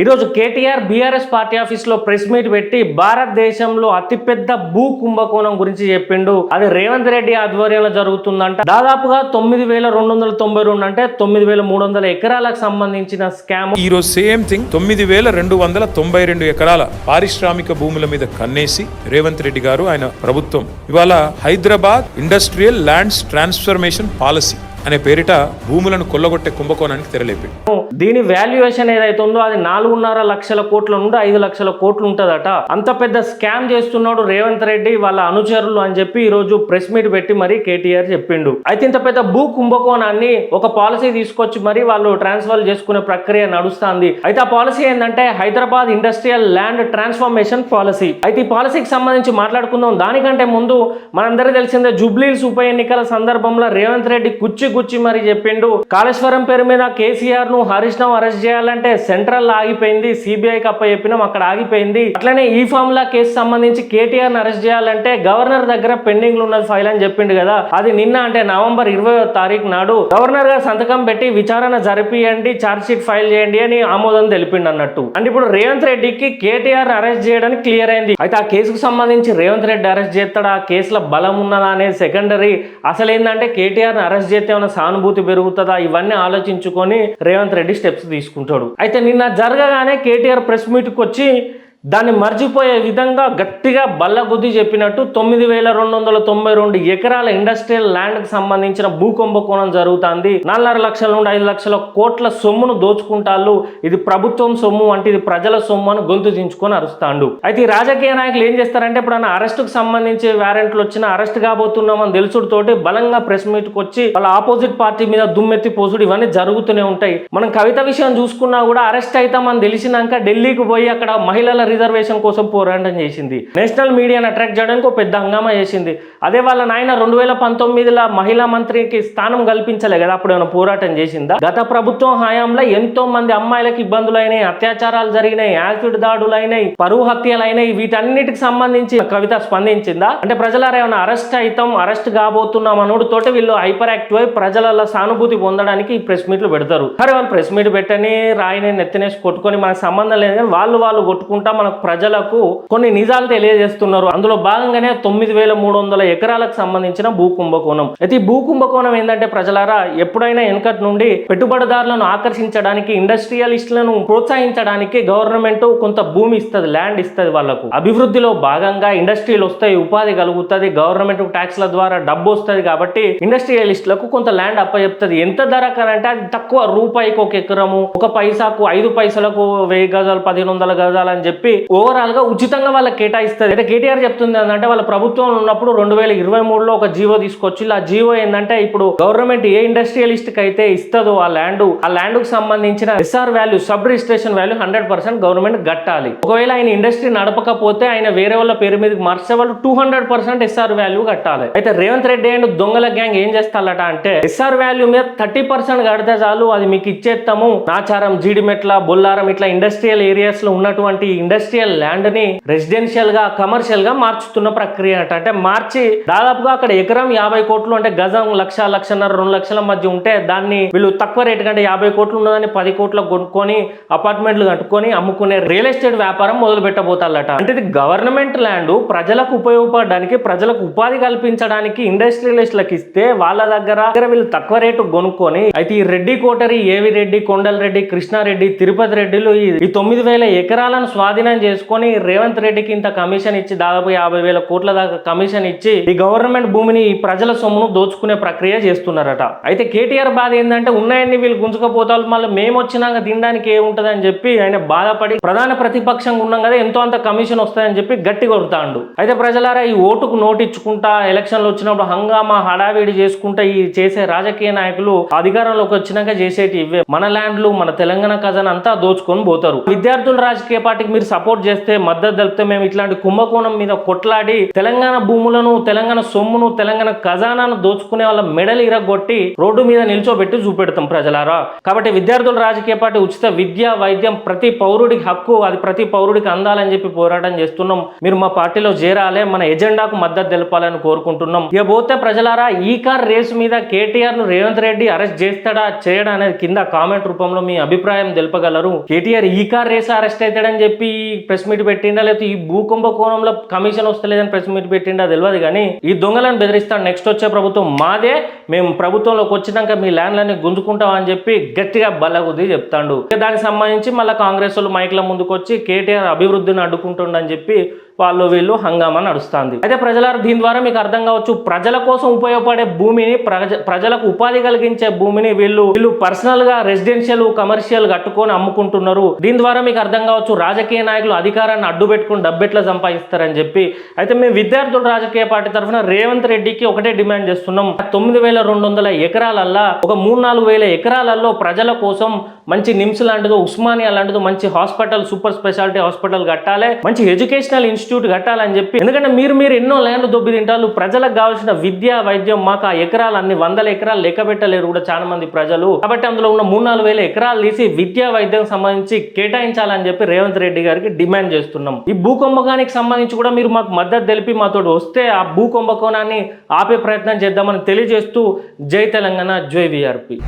ఈరోజు KTR BRS party ఆఫీస్లో press meet పెట్టి భారతదేశంలో అతిపెద్ద భూ కుంభకోణం గురించి చెప్పిండు. అది రేవంత్ రెడ్డి ఆధ్వర్యంలో జరుగుతుందంట. దాదాపుగా తొమ్మిది వేల రెండు వందల తొంభై రెండు అంటే తొమ్మిది వేల మూడు వందల ఎకరాలకు సంబంధించిన స్కామ్. ఈరోజు సేమ్ థింగ్ తొమ్మిది వేల రెండు వందల తొంభై రెండు ఎకరాల పారిశ్రామిక భూముల మీద కన్నేసి రేవంత్ రెడ్డి గారు ఆయన ప్రభుత్వం. ఇవాళ Hyderabad industrial lands transformation policy. అనే పేరిట భూములను కొల్లగొట్టే కుంభకోణానికి తెరలేపి. దీని వాల్యుయేషన్ ఏదైతే ఉందో అది నాలుగున్నర లక్షల కోట్ల నుండి ఐదు లక్షల కోట్లు ఉంటుందట. అంత పెద్ద స్కామ్ చేస్తున్నాడు రేవంత్ రెడ్డి వాళ్ళ అనుచరులు అని చెప్పి ఈ రోజు ప్రెస్ మీట్ పెట్టి మరి కేటీఆర్ చెప్పిండు. అయితే ఇంత పెద్ద భూ కుంభకోణాన్ని ఒక పాలసీ తీసుకొచ్చి మరి వాళ్ళు ట్రాన్స్ఫర్ చేసుకునే ప్రక్రియ నడుస్తుంది. అయితే ఆ పాలసీ ఏంటంటే Hyderabad industrial land transformation policy అయితే ఈ పాలసీకి సంబంధించి మాట్లాడుకుందాం. దానికంటే ముందు మనందరికీ తెలిసిందే జూబ్లీస్ ఉప ఎన్నికల సందర్భంలో రేవంత్ రెడ్డి కుర్చీ గుచ్చి మరి చెప్పిండు. కాళేశ్వరం పేరు మీద కేసీఆర్ను హరీష్ రావు అరెస్ట్ చేయాలంటే సెంట్రల్ ఆగిపోయింది. సిబిఐకి అప్ప చెప్పినాం అక్కడ ఆగిపోయింది. అట్లనే ఈ ఫామ్ లా కేసు సంబంధించి కేటీఆర్ అరెస్ట్ చేయాలంటే గవర్నర్ దగ్గర పెండింగ్లో ఉన్నది ఫైల్ అని చెప్పిండు కదా. అది నిన్న అంటే నవంబర్ ఇరవై తారీఖు నాడు గవర్నర్ గారు సంతకం పెట్టి విచారణ జరిపియండి ఛార్జ్ షీట్ ఫైల్ చేయండి అని ఆమోదం తెలిపిండు అన్నట్టు. అంటే ఇప్పుడు రేవంత్ రెడ్డికి కేటీఆర్ అరెస్ట్ చేయడానికి క్లియర్ అయింది. అయితే ఆ కేసుకు సంబంధించి రేవంత్ రెడ్డి అరెస్ట్ చేస్తాడా? ఆ కేసులో బలం ఉన్నదా అనేది సెకండరీ అసలు ఏంటంటే కేటీఆర్ అరెస్ట్ చేస్తే ఏమైనా సానుభూతి పెరుగుతుందా? ఇవన్నీ ఆలోచించుకొని రేవంత్ రెడ్డి స్టెప్స్ తీసుకుంటాడు. అయితే నిన్న జరగగానే కేటీఆర్ ప్రెస్ మీట్కి వచ్చి దాన్ని మర్చిపోయే విధంగా గట్టిగా బల్లగుద్ది చెప్పినట్టు తొమ్మిది వేల రెండు వందల తొంభై రెండు ఎకరాల ఇండస్ట్రియల్ ల్యాండ్కి సంబంధించిన భూ కుంభకోణం జరుగుతుంది. నాలుగున్నర లక్షల నుండి ఐదు లక్షల కోట్ల సొమ్మును దోచుకుంటాళ్ళు. ఇది ప్రభుత్వం సొమ్ము అంటే ఇది ప్రజల సొమ్ము అని గొంతు దించుకొని అరుస్తాండు. అయితే ఈ రాజకీయ నాయకులు ఏం చేస్తారంటే ఇప్పుడు అరెస్టుకు సంబంధించి వారెంట్లు వచ్చిన అరెస్ట్ కాబోతున్నామని తెలుసుడుతోటి బలంగా ప్రెస్ మీట్కి వచ్చి వాళ్ళ ఆపోజిట్ పార్టీ మీద దుమ్మెత్తి పోసుడు. ఇవన్నీ జరుగుతూనే ఉంటాయి. మనం కవిత విషయం చూసుకున్నా కూడా అరెస్ట్ అవుతామని తెలిసినాక ఢిల్లీకి పోయి అక్కడ మహిళల రిజర్వేషన్ కోసం పోరాటం చేసింది. నేషనల్ మీడియాను అట్రాక్ట్ చేయడానికి ఒక పెద్ద హంగామా చేసింది. అదే వాళ్ళ నాయన రెండు వేల పంతొమ్మిదిలో మహిళా మంత్రికి స్థానం కల్పించలే కదా అప్పుడు ఏమైనా పోరాటం చేసిందా? గత ప్రభుత్వం హయాంలో ఎంతో మంది అమ్మాయిలకు ఇబ్బందులైనాయి అత్యాచారాలు జరిగినాయి యాసిడ్ దాడులైనాయి పరువు హత్యలైనాయి వీటన్నిటికి సంబంధించి కవిత స్పందించిందా? అంటే ప్రజలారా ఏమైనా అరెస్ట్ అవుతాం అరెస్ట్ కాబోతున్నాం అనుడితోటి వీళ్ళు హైపర్ యాక్టివ్ అయి ప్రజల సానుభూతి పొందడానికి ఈ ప్రెస్ మీట్లు పెడతారు. సరే వాళ్ళు ప్రెస్ మీట్ పెట్టని రాయిని నెత్తినేసి కొట్టుకొని మనకు సంబంధం లేదు కానీ వాళ్ళు వాళ్ళు కొట్టుకుంటాం మన ప్రజలకు కొన్ని నిజాలు తెలియజేస్తున్నారు. అందులో భాగంగానే తొమ్మిది వేల మూడు వందల ఎకరాలకు సంబంధించిన భూ కుంభకోణం. అయితే ఈ భూ కుంభకోణం ఏంటంటే ప్రజలారా ఎప్పుడైనా వెనుకటి నుండి పెట్టుబడిదారులను ఆకర్షించడానికి ఇండస్ట్రియలిస్టులను ప్రోత్సహించడానికి గవర్నమెంట్ కొంత భూమి ఇస్తుంది ల్యాండ్ ఇస్తుంది వాళ్ళకు. అభివృద్ధిలో భాగంగా ఇండస్ట్రీలు వస్తాయి ఉపాధి కలుగుతుంది గవర్నమెంట్ ట్యాక్స్ల ద్వారా డబ్బు వస్తుంది కాబట్టి ఇండస్ట్రియలిస్టులకు కొంత ల్యాండ్ అప్పచెప్తుంది ఎంత ధర కనంటే అది తక్కువ రూపాయికి ఒక ఎకరము ఒక పైసాకు ఐదు పైసలకు వెయ్యి గజాలు పదిహేను వందల గజాలు అని చెప్పి ఓవరాల్గా ఉచితంగా వాళ్ళకి కేటాయిస్తుంది అంటే కేటీఆర్ చెప్తుంది ఏంటంటే వాళ్ళ ప్రభుత్వం ఉన్నప్పుడు రెండు వేల ఇరవై మూడులో ఒక జీవో తీసుకొచ్చి ఆ జీవో ఏంటంటే ఇప్పుడు గవర్నమెంట్ ఏ ఇండస్ట్రియలిస్ట్కి అయితే ఇస్తుందో ఆ ల్యాండ్ ఆ ల్యాండ్కు సంబంధించిన SR value sub registration value hundred percent government కట్టాలి. ఒకవేళ ఆయన ఇండస్ట్రీ నడపకపోతే ఆయన వేరే వాళ్ళ పేరు మీదకి మార్చే వాళ్ళు two hundred percent SR value కట్టాలి. అయితే రేవంత్ రెడ్డి అండ్ దొంగల గ్యాంగ్ ఏం చేస్తారట అంటే ఎస్ఆర్ వాల్యూ మీద థర్టీ పర్సెంట్ కడితే చాలు అది మీకు ఇచ్చేస్తాము నాచారం జీడిమెట్ల బొల్లారం ఇట్లా ఇండస్ట్రియల్ ఏరియాస్లో ఉన్నటువంటి ఇండస్ట్రియల్ ల్యాండ్ని రెసిడెన్షియల్గా కమర్షియల్గా మార్చుతున్న ప్రక్రియ అంట. అంటే మార్చి దాదాపుగా అక్కడ ఎకరం యాభై కోట్లు అంటే గజం లక్ష లక్షన్నర రెండు లక్షల మధ్య ఉంటే దాన్ని వీళ్ళు తక్కువ రేటు కంటే యాభై కోట్లు ఉన్నదని పది కోట్ల కొనుక్కొని అపార్ట్మెంట్లు కట్టుకొని అమ్ముకునే రియల్ ఎస్టేట్ వ్యాపారం మొదలు పెట్టబోతారట. అంటే ఇది గవర్నమెంట్ ల్యాండ్ ప్రజలకు ఉపయోగపడడానికి ప్రజలకు ఉపాధి కల్పించడానికి ఇండస్ట్రియలిస్ట్లకు ఇస్తే వాళ్ళ దగ్గర దగ్గర వీళ్ళు తక్కువ రేటు కొనుక్కొని అయితే ఈ రెడ్డి కోటరి ఏవి రెడ్డి కొండల రెడ్డి కృష్ణారెడ్డి తిరుపతి రెడ్డిలు ఈ తొమ్మిది వేల ఎకరాలను స్వాధీనం చేసుకొని రేవంత్ రెడ్డికి ఇంత కమిషన్ ఇచ్చి దాదాపు యాభై వేల కోట్ల దాకా కమిషన్ ఇచ్చి ఈ గవర్నమెంట్ భూమిని ఈ ప్రజల సొమ్మును దోచుకునే ప్రక్రియ చేస్తున్నారట. అయితే కేటీఆర్ బాధ ఏంటంటే ఉన్నాయన్ని వీళ్ళు గుంజుకపోతారు మళ్ళీ మేము వచ్చినాక తినడానికి ఏముంటది అని చెప్పి ఆయన బాధపడి ప్రధాన ప్రతిపక్షంగా ఉన్నాం కదా ఎంతో అంత కమిషన్ వస్తాయని చెప్పి గట్టి కొడతాండు. అయితే ప్రజలారా ఈ ఓటుకు నోటిచ్చుకుంటా ఎలక్షన్లు వచ్చినప్పుడు హంగామా హడావిడి చేసుకుంటా ఈ చేసే రాజకీయ నాయకులు అధికారంలోకి వచ్చినాక చేసేటి ఇవే. మన ల్యాండ్లు మన తెలంగాణ ఖజానా అంతా దోచుకొని పోతారు. విద్యార్థుల రాజకీయ పార్టీకి మీరు సపోర్ట్ చేస్తే మద్దతు తెలిపితే మేము ఇట్లాంటి కుంభకోణం మీద కొట్లాడి తెలంగాణ భూములను తెలంగాణ సొమ్మును తెలంగాణ ఖజానాను దోచుకునే వాళ్ళ మెడలు ఇరగొట్టి రోడ్డు మీద నిల్చోబెట్టి చూపెడతాం ప్రజలారా. కాబట్టి విద్యార్థుల రాజకీయ పార్టీ ఉచిత విద్య వైద్యం ప్రతి పౌరుడికి హక్కు అది ప్రతి పౌరుడికి అందాలని చెప్పి పోరాటం చేస్తున్నాం. మీరు మా పార్టీలో చేరాలే మన ఎజెండాకు మద్దతు తెలపాలని కోరుకుంటున్నాం. ఇక పోతే ప్రజలారా ఈ కార్ రేసు మీద కేటీఆర్ను రేవంత్ రెడ్డి అరెస్ట్ చేస్తాడా చేయడా అనేది కింద కామెంట్ రూపంలో మీ అభిప్రాయం తెలుపగలరు. కేటీఆర్ ఈ కార్ రేసు అరెస్ట్ అవుతాడని చెప్పి ప్రెస్ మీట్ పెట్టిండా? లేకపోతే ఈ భూకుంభ కోణంలో కమిషన్ వస్తలేదని ప్రెస్ మీట్ పెట్టిండా? తెలియదు కానీ ఈ దొంగలను బెదిరిస్తాడు. నెక్స్ట్ వచ్చే ప్రభుత్వం మాదే. మేము ప్రభుత్వంలోకి వచ్చినాక మీ ల్యాండ్లని గుంజుకుంటాం అని చెప్పి గట్టిగా బల్లగుద్ది చెప్తాడు. దానికి సంబంధించి మళ్ళీ కాంగ్రెస్ వాళ్ళు మైక్ల ముందుకు వచ్చి కేటీఆర్ అభివృద్ధిని అడ్డుకుంటుండని చెప్పి వాళ్ళు వీళ్ళు హంగామా నడుస్తుంది. అయితే ప్రజలారు దీని ద్వారా మీకు అర్థం కావచ్చు ప్రజల కోసం ఉపయోగపడే భూమిని ప్రజ ప్రజలకు ఉపాధి కలిగించే భూమిని వీళ్ళు వీళ్ళు పర్సనల్గా రెసిడెన్షియల్ కమర్షియల్ కట్టుకొని అమ్ముకుంటున్నారు. దీని ద్వారా మీకు అర్థం కావచ్చు రాజకీయ నాయకులు అధికారాన్ని అడ్డు పెట్టుకుని డబ్బెట్లా సంపాదిస్తారని చెప్పి. అయితే మేము విద్యార్థుల రాజకీయ పార్టీ తరఫున రేవంత్ రెడ్డికి ఒకటే డిమాండ్ చేస్తున్నాం. తొమ్మిది వేల రెండు వందల ఎకరాలల్లా ఒక మూడు నాలుగు వేల ఎకరాలలో ప్రజల కోసం మంచి నిమ్స్ లాంటిదో ఉస్మానియా లాంటిదో మంచి హాస్పిటల్ సూపర్ స్పెషాలిటీ హాస్పిటల్ కట్టాలి మంచి ఎడ్యుకేషనల్ ఇన్స్టిట్యూట్ కట్టాలని చెప్పి. ఎందుకంటే మీరు మీరు ఎన్నో ల్యాండ్ దొబ్బి తింటారు ప్రజలకు కావాల్సిన విద్య వైద్యం మాకు ఆ ఎకరాలు అన్ని వందల ఎకరాలు లెక్క పెట్టలేరు కూడా చాలా మంది ప్రజలు. కాబట్టి అందులో ఉన్న మూడు నాలుగు వేల ఎకరాలు తీసి విద్యా వైద్యం సంబంధించి కేటాయించాలని చెప్పి రేవంత్ రెడ్డి గారికి డిమాండ్ చేస్తున్నాం. ఈ భూకుంభకానికి సంబంధించి కూడా మీరు మాకు మద్దతు తెలిపి మాతో వస్తే ఆ భూకుంభకోణాన్ని ఆపే ప్రయత్నం చేద్దామని తెలియజేస్తూ జై తెలంగాణ జై విఆర్పి.